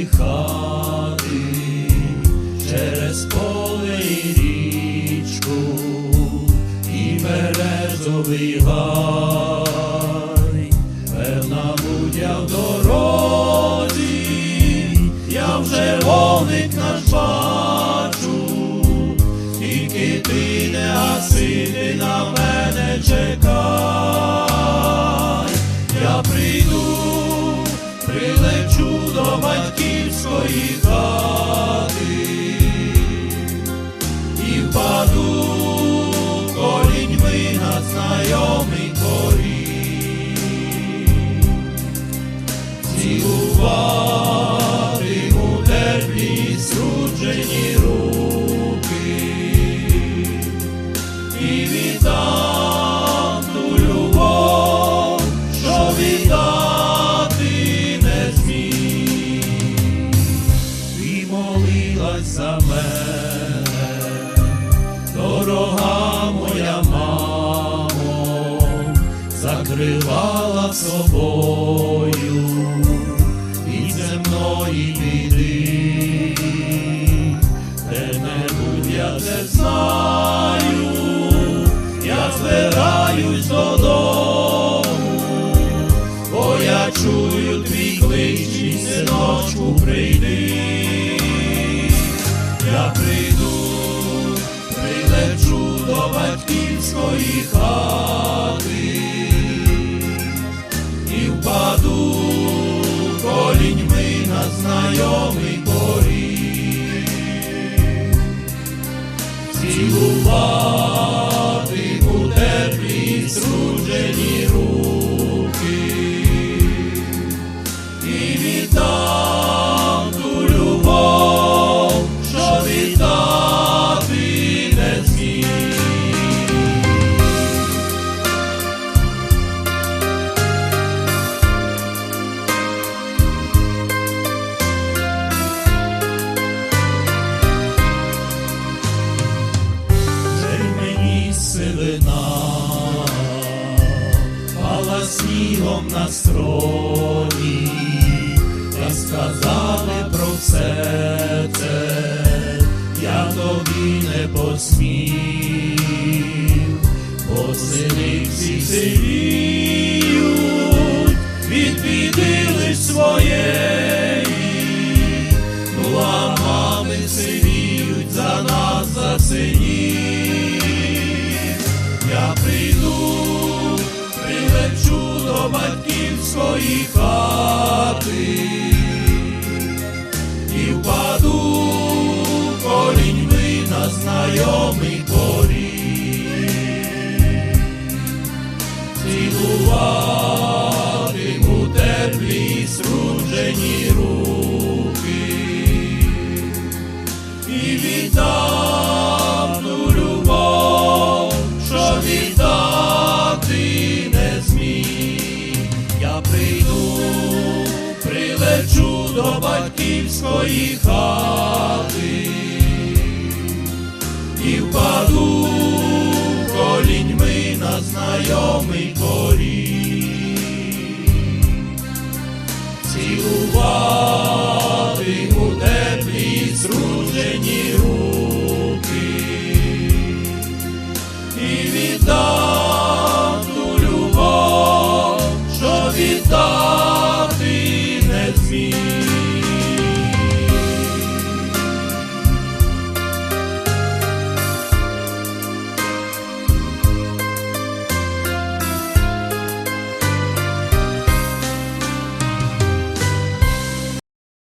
батьківської хати через поле і річку і березовий гай, дорога моя мамо, закривала собою від земної біди, де-небудь я це знаю, я збираюсь додому, бо я чую твій клич, мій синочку, прийди, Цілувати у теплі струджені руки снігом на строні, сказали про все це, я тобі не посмів, бо сини всі сивіють, від біди лиш ну мами сивіють за нас, за синів. Батьківської хати і впаду коліньми на знайомий поріг. цілуватиму теплі сруджені батьківської хати